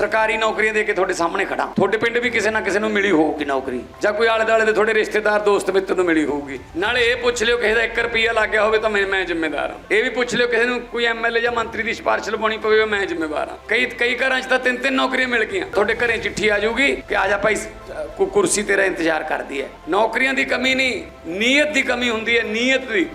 ਸਰਕਾਰੀ ਨੌਕਰੀਆਂ ਦੇ ਕੇ ਤੁਹਾਡੇ ਸਾਹਮਣੇ ਖੜਾ। ਤੁਹਾਡੇ ਪਿੰਡ ਵੀ ਕਿਸੇ ਨਾ ਕਿਸੇ ਨੂੰ ਮਿਲੀ ਹੋਊਗੀ ਨੌਕਰੀ। ਜਾਂ ਕੋਈ ਆਲੇ ਦੁਆਲੇ ਦੇ ਤੁਹਾਡੇ ਰਿਸ਼ਤੇਦਾਰ, ਦੋਸਤ, ਮਿੱਤਰ ਨੂੰ ਮਿਲੀ ਹੋਊਗੀ। ਨਾਲੇ ਇਹ ਪੁੱਛ ਲਿਓ ਕਿਸੇ ਦਾ 1 ਰੁਪਿਆ ਲੱਗ ਗਿਆ ਹੋਵੇ ਤਾਂ ਮੈਂ ਮੈਂ ਜ਼ਿੰਮੇਦਾਰ ਹਾਂ। ਇਹ ਵੀ ਪੁੱਛ ਲਿਓ ਕਿਸੇ ਨੂੰ ਕੋਈ ਐਮਐਲਏ ਜਾਂ ਮੰਤਰੀ ਦੀ ਸਿਫਾਰਿਸ਼ ਲਵਾਉਣੀ ਪਵੇ ਮੈਂ ਜ਼ਿੰਮੇਵਾਰ ਹਾਂ। ਕਈ ਕਈ ਘਰਾਂ 'ਚ ਤਾਂ ਤਿੰਨ ਤਿੰਨ ਨੌਕਰੀਆਂ ਮਿਲ ਗਈਆਂ। ਤੁਹਾਡੇ ਘਰੇ ਚਿੱਠੀ ਆ ਜਾਊਗੀ ਕਿ ਆ ਜਾ ਭਾਈ, ਕੋ ਕੁਰਸੀ ਤੇਰਾ ਇੰਤਜ਼ਾਰ ਕਰਦੀ ਹੈ। ਨੌਕਰੀਆਂ ਦੀ ਕਮੀ ਨਹੀਂ, ਨੀਅਤ ਦੀ ਕਮੀ ਹੁੰਦੀ ਹੈ, ਨੀਅਤ ਦੀ।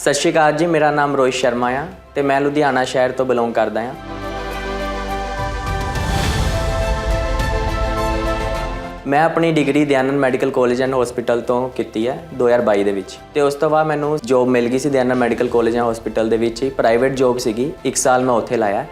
ਸਤਿ ਸ਼੍ਰੀ ਅਕਾਲ ਜੀ, ਮੇਰਾ ਨਾਮ ਰੋਹਿਤ ਸ਼ਰਮਾ ਆ ਤੇ ਮੈਂ ਲੁਧਿਆਣਾ ਸ਼ਹਿਰ ਤੋਂ ਬਿਲੋਂਗ ਕਰਦਾ ਆ। ਮੈਂ ਆਪਣੀ degree Dayanand medical college and hospital ਤੋਂ ਕੀਤੀ ਹੈ 2022 ਦੇ ਵਿੱਚ ਤੇ ਉਸ ਤੋਂ ਬਾਅਦ ਮੈਨੂੰ ਜੋਬ ਮਿਲ ਗਈ ਸੀ Dayanand medical college and hospital ਦੇ ਵਿੱਚ ਹੀ। ਪ੍ਰਾਈਵੇਟ ਜੋਬ ਸੀਗੀ 1 ਸਾਲ ਮੈਂ ਉੱਥੇ ਲਾਇਆ।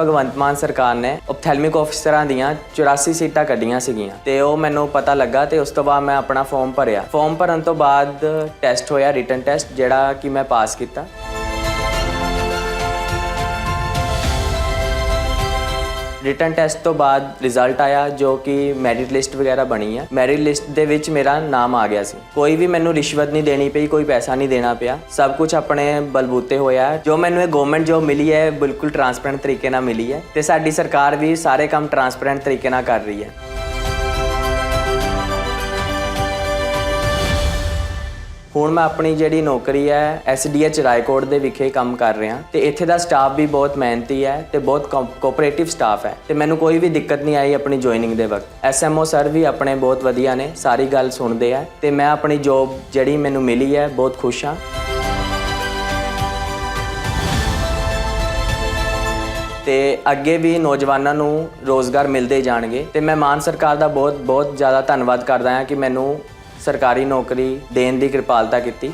ਭਗਵੰਤ ਮਾਨ ਸਰਕਾਰ ਨੇ ophthalmic ਅਫਸਰਾਂ ਦੀਆਂ 84 ਸੀਟਾਂ ਕੱਢੀਆਂ ਸੀਗੀਆਂ ਤੇ ਉਹ ਮੈਨੂੰ ਪਤਾ ਲੱਗਾ ਤੇ ਉਸ ਤੋਂ ਬਾਅਦ ਮੈਂ ਆਪਣਾ ਫਾਰਮ ਭਰਿਆ। ਫਾਰਮ ਭਰਨ ਤੋਂ ਬਾਅਦ ਟੈਸਟ ਹੋਇਆ ਰਿਟਨ ਟੈਸਟ ਜਿਹੜਾ ਕਿ ਮੈਂ ਪਾਸ ਕੀਤਾ। ਰਿਟਨ ਟੈਸਟ ਤੋਂ ਬਾਅਦ ਰਿਜ਼ਲਟ ਆਇਆ ਜੋ ਕਿ ਮੈਰਿਟ ਲਿਸਟ ਵਗੈਰਾ ਬਣੀ ਹੈ ਮੈਰਿਟ ਲਿਸਟ ਦੇ ਵਿੱਚ ਮੇਰਾ ਨਾਮ ਆ ਗਿਆ ਸੀ। ਕੋਈ ਵੀ ਮੈਨੂੰ ਰਿਸ਼ਵਤ ਨਹੀਂ ਦੇਣੀ ਪਈ, ਕੋਈ ਪੈਸਾ ਨਹੀਂ ਦੇਣਾ ਪਿਆ। ਸਭ ਕੁਝ ਆਪਣੇ ਬਲਬੂਤੇ ਹੋਇਆ। ਜੋ ਮੈਨੂੰ ਇਹ ਗਵਰਨਮੈਂਟ ਜੋਬ ਮਿਲੀ ਹੈ ਬਿਲਕੁਲ ਟਰਾਂਸਪੇਰੈਂਟ ਤਰੀਕੇ ਨਾਲ ਮਿਲੀ ਹੈ ਤੇ ਸਾਡੀ ਸਰਕਾਰ ਵੀ ਸਾਰੇ ਕੰਮ ਟਰਾਂਸਪੇਰੈਂਟ ਤਰੀਕੇ ਨਾਲ ਕਰ ਰਹੀ ਹੈ। ਹੁਣ ਮੈਂ ਆਪਣੀ ਜਿਹੜੀ ਨੌਕਰੀ ਹੈ ਐਸਡੀਐਚ ਰਾਏਕੋਟ ਦੇ ਵਿਖੇ ਕੰਮ ਕਰ ਰਿਹਾ। ਤੇ ਇੱਥੇ ਦਾ ਸਟਾਫ ਵੀ ਬਹੁਤ ਮਿਹਨਤੀ ਹੈ ਤੇ ਬਹੁਤ ਕੋਆਪਰੇਟਿਵ ਸਟਾਫ ਹੈ। ਤੇ ਮੈਨੂੰ ਕੋਈ ਵੀ ਦਿੱਕਤ ਨਹੀਂ ਆਈ ਆਪਣੀ ਜੁਆਇਨਿੰਗ ਦੇ ਵਕਤ। ਐਸਐਮਓ ਸਰ ਵੀ ਆਪਣੇ ਬਹੁਤ ਵਧੀਆ ਨੇ, ਸਾਰੀ ਗੱਲ ਸੁਣਦੇ ਆ। ਤੇ ਮੈਂ ਆਪਣੀ ਜੋਬ ਜਿਹੜੀ ਮੈਨੂੰ ਮਿਲੀ ਹੈ, ਬਹੁਤ ਖੁਸ਼ ਹਾਂ। ਤੇ ਅੱਗੇ ਵੀ ਨੌਜਵਾਨਾਂ ਨੂੰ ਰੋਜ਼ਗਾਰ ਮਿਲਦੇ ਜਾਣਗੇ। ਤੇ ਮੈਂ ਮਾਨ ਸਰਕਾਰ ਦਾ ਬਹੁਤ ਬਹੁਤ ਜ਼ਿਆਦਾ ਧੰਨਵਾਦ ਕਰਦਾ ਹਾਂ ਕਿ ਮੈਨੂੰ ਸਰਕਾਰੀ ਨੌਕਰੀ ਦੇਣ ਦੀ ਕਿਰਪਾਲਤਾ ਕੀਤੀ।